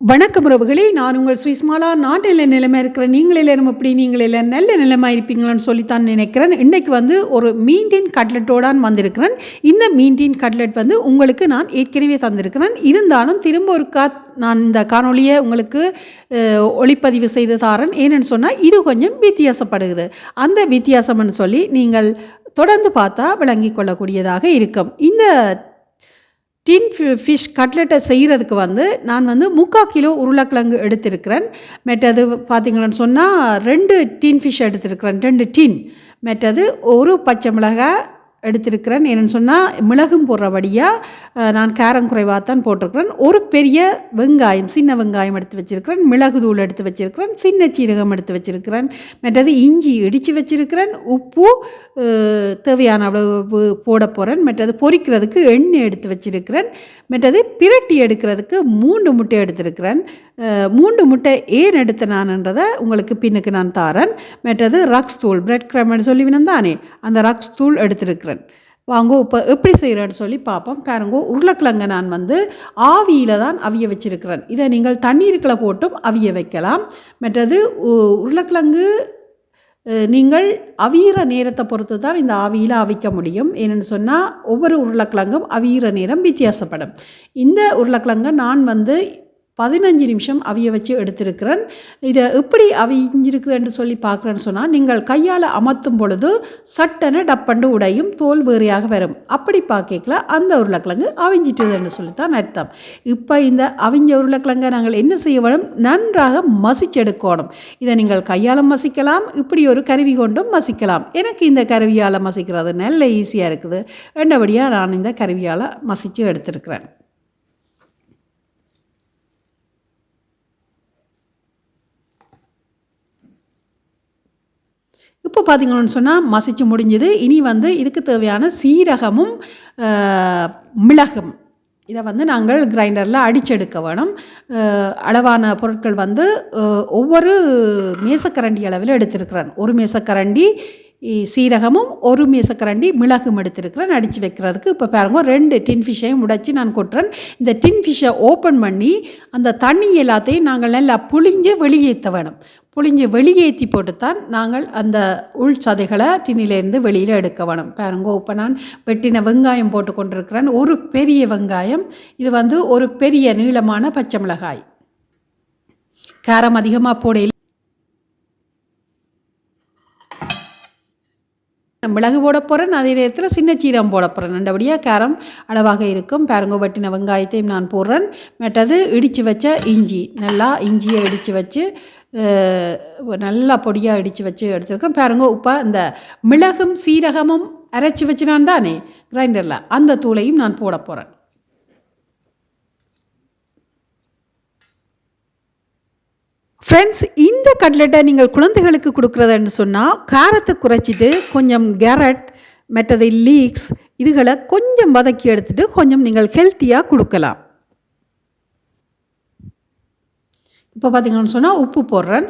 வணக்கம் உறவுகளே நான் உங்கள் சுவிஸ்மாலா நான் நல்ல நிலைமை இருக்கிறேன் நீங்கள் எல்லாரும் எப்படி? நீங்கள் எல்லாம் நல்ல நிலைமை இருப்பீங்களான்னு சொல்லித்தான் நினைக்கிறேன். இன்றைக்கு வந்து ஒரு மீண்டின் கட்லெட்டோடான் வந்திருக்கிறேன். இந்த மீண்டின் கட்லெட் வந்து உங்களுக்கு நான் ஏற்கனவே தந்திருக்கிறேன். இருந்தாலும் திரும்ப ஒரு கா நான் இந்த காணொளியை உங்களுக்கு ஒளிப்பதிவு செய்து தாரேன். ஏன்னு சொன்னால் இது கொஞ்சம் வித்தியாசப்படுகிறது. அந்த வித்தியாசம்னு சொல்லி நீங்கள் தொடர்ந்து பார்த்தா விளங்கி கொள்ளக்கூடியதாக இருக்கும். இந்த டின் ஃபிஷ் கட்லெட்டை செய்கிறதுக்கு வந்து நான் வந்து முக்கால் கிலோ உருளைக்கிழங்கு எடுத்திருக்கிறேன். மெட்டது பார்த்திங்களன்னு சொன்னால் ரெண்டு டின் ஃபிஷ் எடுத்திருக்கிறேன். ரெண்டு டின் மெட்டது ஒரு பச்சை மிளகாய் எடுத்திருக்கிறேன். என்னென்னு சொன்னால் மிளகும் போடுறபடியாக நான் காரம் குறைவாக தான் போட்டிருக்கிறேன். ஒரு பெரிய வெங்காயம் சின்ன வெங்காயம் எடுத்து வச்சுருக்கிறேன். மிளகு தூள் எடுத்து வச்சுருக்கிறேன். சின்ன சீரகம் எடுத்து வச்சுருக்கிறேன். மற்றது இஞ்சி இடித்து வச்சுருக்கிறேன். உப்பு தேவையான அளவு போட போகிறேன் மற்றது பொரிக்கிறதுக்கு எண்ணெய் எடுத்து வச்சுருக்கிறேன். மற்றது பிரட்டி எடுக்கிறதுக்கு மூன்று முட்டை எடுத்திருக்கிறேன். மூன்று முட்டை ஏன் எடுத்த நான்ன்றதை உங்களுக்கு பின்னுக்கு நான் தாரேன். மற்றது ரக்ஸ் தூள் பிரெட் கிரம்னு சொல்லி தானே அந்த ரக்ஸ் தூள் எடுத்திருக்கிறேன். வாங்கோ இப்போ எப்படி செய்கிறேன்னு சொல்லி பார்ப்போம். பாருங்கோ உருளைக்கிழங்கை நான் வந்து ஆவியில் தான் அவிய வச்சிருக்கிறேன். இதை நீங்கள் தண்ணீருக்குள்ள போட்டும் அவிய வைக்கலாம். மற்றது உ- உருளைக்கிழங்கு நீங்கள் அவியிற நேரத்தை பொறுத்து தான் இந்த ஆவியில் அவிக்க முடியும். ஏன்னு சொன்னால் ஒவ்வொரு உருளைக்கிழங்கும் அவியிற நேரம் வித்தியாசப்படும். இந்த உருளைக்கிழங்கை நான் வந்து பதினஞ்சு நிமிஷம் அவிய வச்சு எடுத்திருக்கிறேன். இதை எப்படி அவிஞ்சிருக்குதுன்னு சொல்லி பார்க்குறேன்னு சொன்னால் நீங்கள் கையால் அமர்த்தும் பொழுது சட்டன டப்பண்டு உடையும் தோல் வேறையாக வரும். அப்படி பார்க்கல அந்த உருளைக்கிழங்கு அவிஞ்சிட்டுதுன்னு சொல்லித்தான் அர்த்தம். இப்போ இந்த அவிஞ்ச உருளைக்கிழங்கை நாங்கள் என்ன செய்ய வேணும்? நன்றாக மசிச்செடுக்கணும். இதை நீங்கள் கையால் மசிக்கலாம் இப்படி ஒரு கருவி கொண்டும் மசிக்கலாம். எனக்கு இந்த கருவியால் மசிக்கிறது நல்ல ஈஸியாக இருக்குது. ரெண்டபடியாக நான் இந்த கருவியால் மசித்து எடுத்திருக்கிறேன் இப்போ பார்த்தீங்கன்னு சொன்னால் மசிச்சு முடிஞ்சது. இனி வந்து இதுக்கு தேவையான சீரகமும் மிளகும். இதை வந்து நாங்கள் கிரைண்டரில் அடிச்செடுக்க வேணும். அளவான பொருட்கள் வந்து ஒவ்வொரு மேசக்கரண்டி அளவில் எடுத்திருக்கிறேன். ஒரு மேசக்கரண்டி சீரகமும் ஒரு மேசக்கரண்டி மிளகும் எடுத்திருக்கிறேன். அடித்து வைக்கிறதுக்கு இப்போ பாருங்க ரெண்டு டின் ஃபிஷ்ஷையும் உடைச்சி நான் கொட்டுறேன். இந்த டின் ஃபிஷ்ஷை ஓப்பன் பண்ணி அந்த தண்ணி எல்லாத்தையும் நாங்கள் நல்லா புழிஞ்சு வெளியேற்ற வேணும். புளிஞ்சு வெளியேற்றி போட்டுத்தான் நாங்கள் அந்த உள் சதைகளை டின்னிலேருந்து வெளியில் எடுக்க வேணும். பாருங்க இப்போ நான் வெட்டின வெங்காயம் போட்டு கொண்டிருக்கிறேன். ஒரு பெரிய வெங்காயம் இது வந்து ஒரு பெரிய நீளமான பச்சை மிளகாய். காரம் அதிகமாக போடையில் மிளகு போட போகிறேன் அதே நேரத்தில் சின்ன சீரம் போட போகிறேன் நல்லபடியாக கேரம் அளவாக இருக்கும். பேரங்கோ வெட்டின வெங்காயத்தையும் நான் போடுறேன். மற்றது இடித்து வச்ச இஞ்சி நல்லா இஞ்சியை இடித்து வச்சு நல்லா பொடியாக இடித்து வச்சு எடுத்துருக்கேன் பாருங்க உப்பா இந்த மிளகும் சீரகமும் அரைச்சி வச்சுனான் தானே கிரைண்டரில். அந்த தூளையும் நான் போட போகிறேன் ஃப்ரெண்ட்ஸ் இந்த கட்லெட்டை நீங்கள் குழந்தைகளுக்கு கொடுக்குறதுன்னு சொன்னால் காரத்தை குறைச்சிட்டு கொஞ்சம் கேரட் மற்றது லீக்ஸ் இதுகளை கொஞ்சம் வதக்கி எடுத்துட்டு கொஞ்சம் நீங்கள் ஹெல்த்தியாக கொடுக்கலாம். இப்போ பார்த்தீங்கன்னு சொன்னால் உப்பு போடுறேன்.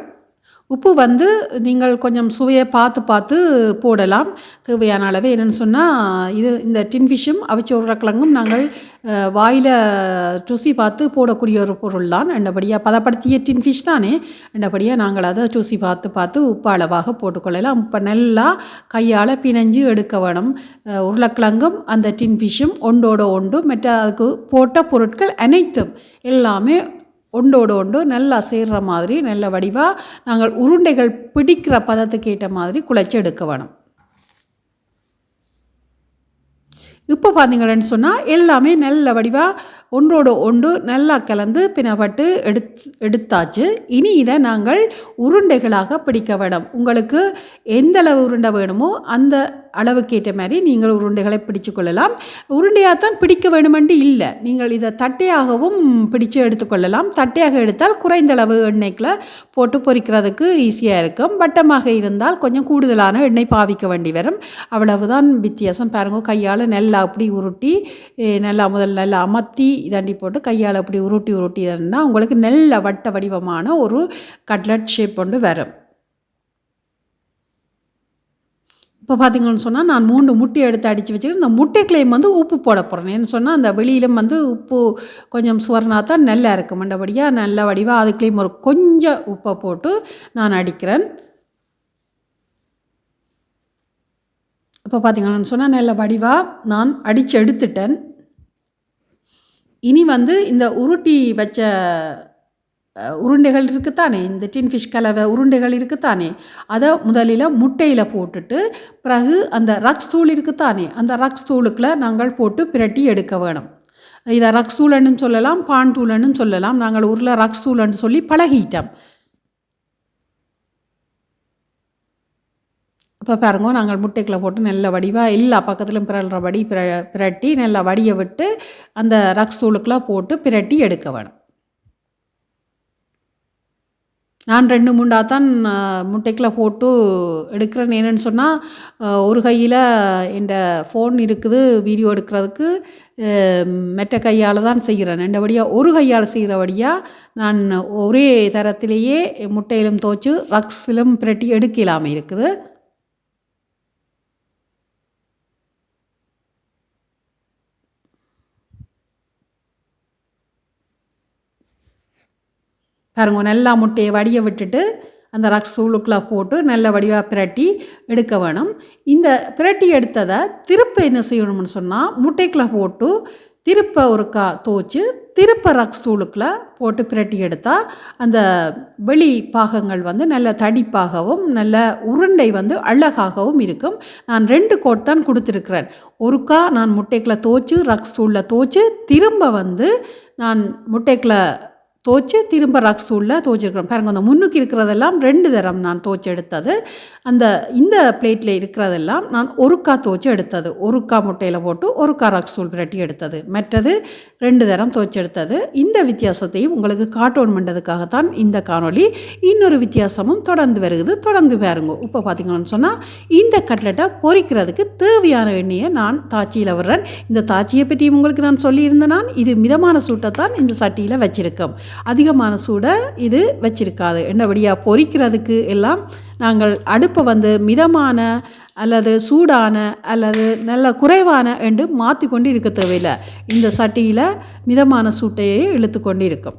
உப்பு வந்து நீங்கள் கொஞ்சம் சுவையை பார்த்து பார்த்து போடலாம். தேவையான அளவு என்னென்னு சொன்னால் இது இந்த டின் ஃபிஷ்ஷும் அவிச்ச உருளைக்கிழங்கும் நாங்கள் வாயில் வாயில ருசி பார்த்து போடக்கூடிய ஒரு பொருள் தான். ரெண்டபடியாக பதப்படுத்திய டின்ஃபிஷ் தானே. ரெண்டபடியாக நாங்கள் அதை ருசி பார்த்து பார்த்து உப்பு அளவாக போட்டுக்கொள்ளலாம். இப்போ நல்லா கையால் பிணைஞ்சு எடுக்க வேணும். உருளைக்கிழங்கும் அந்த டின் ஃபிஷ்ஷும் ஒன்றோட ஒன்று மற்ற அதுக்கு போட்ட பொருட்கள் அனைத்தும் எல்லாமே ஒன்றோடு ஒன்று நல்லா சேர்ற மாதிரி நல்ல வடிவாக நாங்கள் உருண்டைகள் பிடிக்கிற பதத்துக்கு ஏற்ற மாதிரி குழைச்சி எடுக்க வேணும். இப்போ பார்த்தீங்களேன்னு சொன்னால் எல்லாமே நல்ல வடிவாக ஒன்றோடு ஒன்று நல்லா கலந்து பிணப்பட்டு எடுத் எடுத்தாச்சு. இனி இதை நாங்கள் உருண்டைகளாக பிடிக்க வேணும். உங்களுக்கு எந்தளவு உருண்டை வேணுமோ அந்த அளவுக்கேற்ற மாதிரி நீங்கள் உருண்டைகளை பிடிச்சு கொள்ளலாம் உருண்டையாக தான் பிடிக்க வேணுமென்று இல்லை. நீங்கள் இதை தட்டையாகவும் பிடிச்சு எடுத்துக்கொள்ளலாம். தட்டையாக எடுத்தால் குறைந்த அளவு எண்ணெய்க்குள்ள போட்டு பொரிக்கிறதுக்கு ஈஸியாக இருக்கும். வட்டமாக இருந்தால் கொஞ்சம் கூடுதலான எண்ணெய் பாவிக்க வேண்டி வரும். அவ்வளவுதான் வித்தியாசம். பாருங்க கையால் நல்லா அப்படி உருட்டி நல்லா முதல்ல நல்லா அமர்த்தி இதாண்டி போட்டு கையால் அப்படி உருட்டி உருட்டி இருந்தால் உங்களுக்கு நல்ல வட்ட வடிவமான ஒரு கட்லட் ஷேப் கொண்டு வரும். இப்போ பார்த்தீங்கன்னு சொன்னால் நான் மூன்று முட்டை எடுத்து அடித்து வச்சுக்கிட்டு இந்த முட்டைக்குள்ளேயும் வந்து உப்பு போட போகிறேன் ஏன்னு சொன்னால் அந்த வெளியிலும் வந்து உப்பு கொஞ்சம் சுவர்னா தான் நல்லா இருக்கும். மண்டபடியாக நல்ல வடிவாக அதுக்குள்ளேயும் ஒரு கொஞ்சம் உப்பை போட்டு நான் அடிக்கிறேன். இப்போ பார்த்தீங்கன்னு சொன்னால் நல்ல வடிவாக நான் அடித்து எடுத்துட்டேன். இனி வந்து இந்த உருட்டி வச்ச உருண்டைகள் இருக்குத்தானே? இந்த டின்ஃபிஷ் கலவை உருண்டைகள் இருக்குத்தானே? அதை முதலில் முட்டையில் போட்டுட்டு பிறகு அந்த ரக்ஸ் தூள் இருக்குத்தானே? அந்த ரக்ஸ் தூளுக்குள்ள நாங்கள் போட்டு பிரட்டி எடுக்க வேணும். இதை ரக்ஸ் தூளன்னு சொல்லலாம் பான் தூளன்னு சொல்லலாம். நாங்கள் ஊரில் ரக்ஸ் தூளன்னு சொல்லி பழகிட்டோம். இப்போ பாருங்க நாங்கள் முட்டைக்குள்ளே போட்டு நல்ல வடிவாக எல்லா பக்கத்துலையும் பிறல்ற வடி பிர பிரட்டி நல்லா வடியை விட்டு அந்த ரக்ஸ் தூளுக்குள்ளே போட்டு பிரட்டி எடுக்க வேணும். நான் ரெண்டு மூண்டா தான் முட்டைக்குள்ள போட்டு எடுக்கிறேன் என்னன்னு சொன்னால் ஒரு கையில் என் ஃபோன் இருக்குது வீடியோ எடுக்கிறதுக்கு மெட்ட கையால் தான் செய்கிறேன். ரெண்டபடியாக ஒரு கையால் செய்கிறபடியாக நான் ஒரே தரத்திலேயே முட்டையிலும் தோச்சு ரக்ஸிலும் பிரட்டி எடுக்கலாமல் இருக்குது. பாருங்க நல்லா முட்டையை வடிய விட்டுட்டு அந்த ரக்ஸ் தூளுக்குள்ள போட்டு நல்ல வடிவாக பிரட்டி எடுக்க வேணும். இந்த பிரட்டி எடுத்ததை திருப்ப என்ன செய்யணும்னு சொன்னால் முட்டைக்குள்ள போட்டு திருப்ப ஒருக்கா தோச்சு திருப்ப ரக்ஸ் தூளுக்குள்ள போட்டு பிரட்டி எடுத்தால் அந்த வெளி பாகங்கள் வந்து நல்ல தடிப்பாகவும் நல்ல உருண்டை வந்து அழகாகவும் இருக்கும். நான் ரெண்டு கோட் தான் கொடுத்துருக்குறேன். ஒருக்கா நான் முட்டைக்குள்ள தோச்சு ரக்ஸ் தூளில் தோச்சு திரும்ப வந்து நான் முட்டைக்குள்ள துவச்சி திரும்ப ராக்ஸ் தூளில் துவச்சிருக்கிறோம். பாருங்க அந்த முன்னுக்கு இருக்கிறதெல்லாம் ரெண்டு தரம் நான் துவச்சி எடுத்தது. அந்த இந்த பிளேட்டில் இருக்கிறதெல்லாம் நான் ஒருக்கா துவச்சி எடுத்தது. ஒருக்கா முட்டையில் போட்டு ஒருக்கா ராக்ஸ் தூள் பிரட்டி எடுத்தது. மற்றது ரெண்டு தரம் துவச்சி எடுத்தது. இந்த வித்தியாசத்தையும் உங்களுக்கு காட்டணுமென்றதுக்காகத்தான் இந்த காணொளி இன்னொரு வித்தியாசமும் தொடர்ந்து வருகிறது தொடர்ந்து பாருங்க. இப்போ பார்த்தீங்கன்னு சொன்னால் இந்த கட்லெட்டை பொரிக்கிறதுக்கு தேவையான எண்ணெயை நான் தாச்சியில் விடுறேன். இந்த தாச்சியை பற்றியும் உங்களுக்கு நான் சொல்லியிருந்தேன் நான். இது மிதமான சூட்டை தான் இந்த சட்டியில் வச்சுருக்கேன். அதிகமான சூடை இது வச்சிருக்காது. என்னபடியாக பொரிக்கிறதுக்கு எல்லாம் நாங்கள் அடுப்பை வந்து மிதமான அல்லது சூடான அல்லது நல்ல குறைவான என்று மாற்றி கொண்டு இருக்க தேவையில்லை. இந்த சட்டியில் மிதமான சூட்டையே இழுத்து கொண்டு இருக்கும்.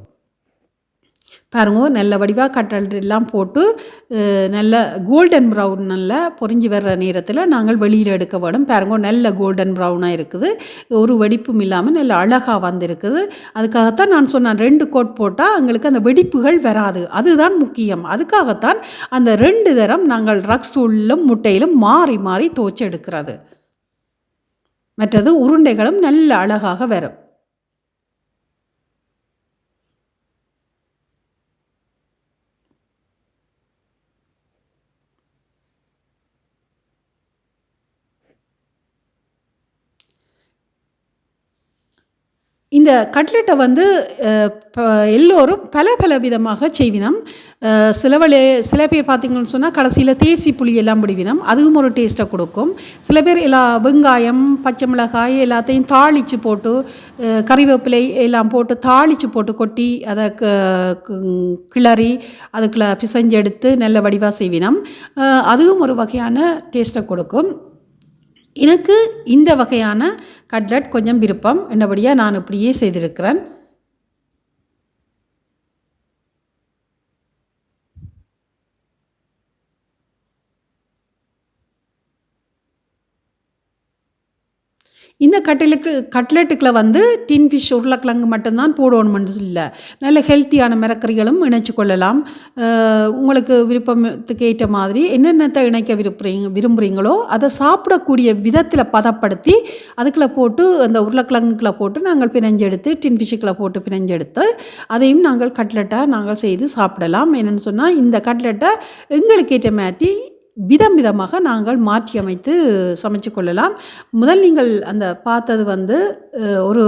பாருங்க நல்ல வடிவாக கட்டல் எல்லாம் போட்டு நல்ல கோல்டன் ப்ரௌன் நல்லா பொறிஞ்சி வர்ற நேரத்தில் நாங்கள் வெளியில் எடுக்க வேணும். பாருங்க நல்ல கோல்டன் ப்ரௌனாக இருக்குது. ஒரு வெடிப்பும் இல்லாமல் நல்ல அழகாக வந்திருக்குது. அதுக்காகத்தான் நான் சொன்னேன் ரெண்டு கோட் போட்டால் எங்களுக்கு அந்த வெடிப்புகள் வராது. அதுதான் முக்கியம். அதுக்காகத்தான் அந்த ரெண்டு தரம் நாங்கள் ரக்ஸ் தூளிலும் முட்டையிலும் மாறி மாறி தோச்சு எடுக்கிறது. மற்றது உருண்டைகளும் நல்ல அழகாக வரும். இந்த கட்லெட்டை வந்து எல்லோரும் பல பல விதமாக செய்வினம். அஹ், சிலவளே சில பேர் பார்த்தீங்கன்னு சொன்னால் கடைசியில் தேசி புளி எல்லாம் பிடிவினம். அதுவும் ஒரு டேஸ்ட்டை கொடுக்கும். சில பேர் எல்லா வெங்காயம் பச்சை மிளகாய் எல்லாத்தையும் தாளித்து போட்டு கறிவேப்பிலை எல்லாம் போட்டு தாளித்து போட்டு கொட்டி அதை க- கிளறி அதுக்குள்ள பிசைஞ்செடுத்து நல்ல வடிவாக செய்வினம். அதுவும் ஒரு வகையான டேஸ்ட்டை கொடுக்கும். எனக்கு இந்த வகையான கட்லட் கொஞ்சம் விருப்பம். என்னபடியாக நான் இப்படியே செய்திருக்கிறேன். இந்த கட்டிலுக்கு கட்லெட்டுக்களை வந்து டின் ஃபிஷ் உருளைக்கிழங்கு மட்டும்தான் போடணும்னு இல்லை. நல்ல ஹெல்த்தியான மிரக்கறிகளும் இணைச்சு கொள்ளலாம். உங்களுக்கு விருப்பத்துக்கு ஏற்ற மாதிரி என்னென்னத்தை இணைக்க விரும்புறீங்க விரும்புகிறீங்களோ அதை சாப்பிடக்கூடிய விதத்தில் பதப்படுத்தி அதுக்குள்ள போட்டு அந்த உருளைக்கிழங்குக்குள்ள போட்டு நாங்கள் பிணைஞ்செடுத்து டின் போட்டு பிணைஞ்செடுத்து அதையும் நாங்கள் கட்லெட்டாக நாங்கள் செய்து சாப்பிடலாம். என்னென்னு சொன்னால் இந்த கட்லெட்டை எங்களுக்கு ஏற்ற மாதிரி விதம் விதமாக நாங்கள் மாற்றி அமைத்து சமைச்சு கொள்ளலாம். முதல் நீங்கள் அந்த பார்த்தது வந்து ஒரு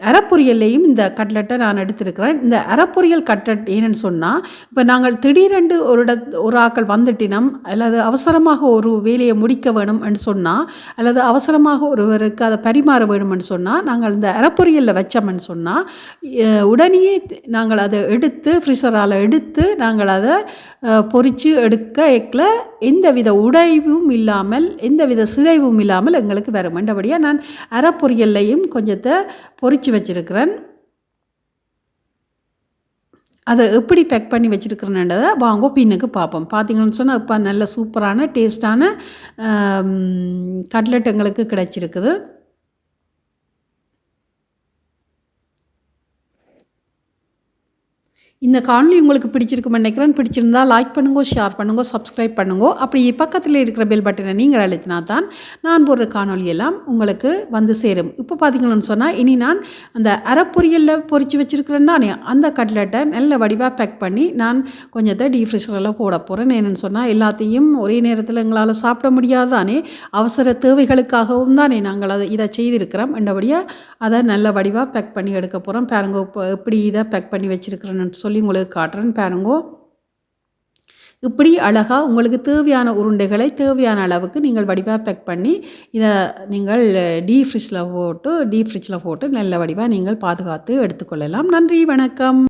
அறப்பொரியல்லையும் இந்த கட்லெட்டை நான் எடுத்திருக்கிறேன். இந்த அறப்பொரியல் கட்லெட் ஏன்னு சொன்னால் இப்போ நாங்கள் திடீரென்று ஒரு இட ஒரு ஆக்கள் வந்துட்டினம் அல்லது அவசரமாக ஒரு வேலையை முடிக்க வேணும்னு சொன்னால் அல்லது அவசரமாக ஒருவருக்கு அதை பரிமாற வேணும்னு சொன்னால் நாங்கள் இந்த அறப்பொரியலில் வச்சோம்னு சொன்னால் உடனே உடனேயே நாங்கள் அதை எடுத்து ஃப்ரிசரால் எடுத்து நாங்கள் அதை பொறித்து எடுக்க எக்கில் எந்தவித உடைவும் இல்லாமல் எந்தவித சிதைவும் இல்லாமல் எங்களுக்கு வரும் மண்டபடியாக நான் அறப்பொரியல்லையும் கொஞ்சத்தை பொறிச்சு வச்சிருக்கிறேன். அதை எப்படி பேக் பண்ணி வச்சுருக்கிறேன்றதை வாங்க பின்னுக்கு பார்ப்போம். பார்த்தீங்கன்னு சொன்னால் இப்போ நல்ல சூப்பரான டேஸ்டான கட்லெட் எங்களுக்கு கிடைச்சிருக்குது. இந்த காணொலி உங்களுக்கு பிடிச்சிருக்குன்னு நினைக்கிறேன். பிடிச்சிருந்தா லைக் பண்ணுங்க ஷேர் பண்ணுங்க சப்ஸ்கிரைப் பண்ணுங்க. அப்படி பக்கத்தில் இருக்கிற பெல் பட்டனை நீங்கள் அழுத்தினா தான் நான் போடுற காணொலி எல்லாம் உங்களுக்கு வந்து சேரும். இப்போ பார்த்தீங்கன்னு சொன்னால் இனி நான் அந்த அரைப்பொரியலில் பொறிச்சு வச்சுருக்கிறேன் தானே? அந்த கட்லெட்டை நல்ல வடிவாக பேக் பண்ணி நான் கொஞ்சத்தை டீஃப்ரிஷரில் போட போகிறேன் என்னென்னு சொன்னால் எல்லாத்தையும் ஒரே நேரத்தில் எங்களால் சாப்பிட முடியாது தானே? அவசர தேவைகளுக்காகவும் தானே நாங்கள் அதை இதை செய்திருக்கிறோம். என்றபடியாக அதை நல்ல வடிவாக பேக் பண்ணி எடுக்க போகிறோம் பாருங்க இப்போ எப்படி இதை பேக் பண்ணி வச்சுருக்கிறேன்னு சொல்லி சொல்லி உங்களுக்கு காட்டுறேன் பாருங்கோ. இப்படி அழகாக உங்களுக்கு தேவையான உருண்டைகளை தேவையான அளவுக்கு நீங்கள் வடிவாக பேக் பண்ணி இதை நீங்கள் டீ ஃப்ரிட்ஜில் போட்டு டீ ஃப்ரிட்ஜில் போட்டு நல்ல வடிவாக நீங்கள் பாதுகாத்து எடுத்துக்கொள்ளலாம். நன்றி வணக்கம்.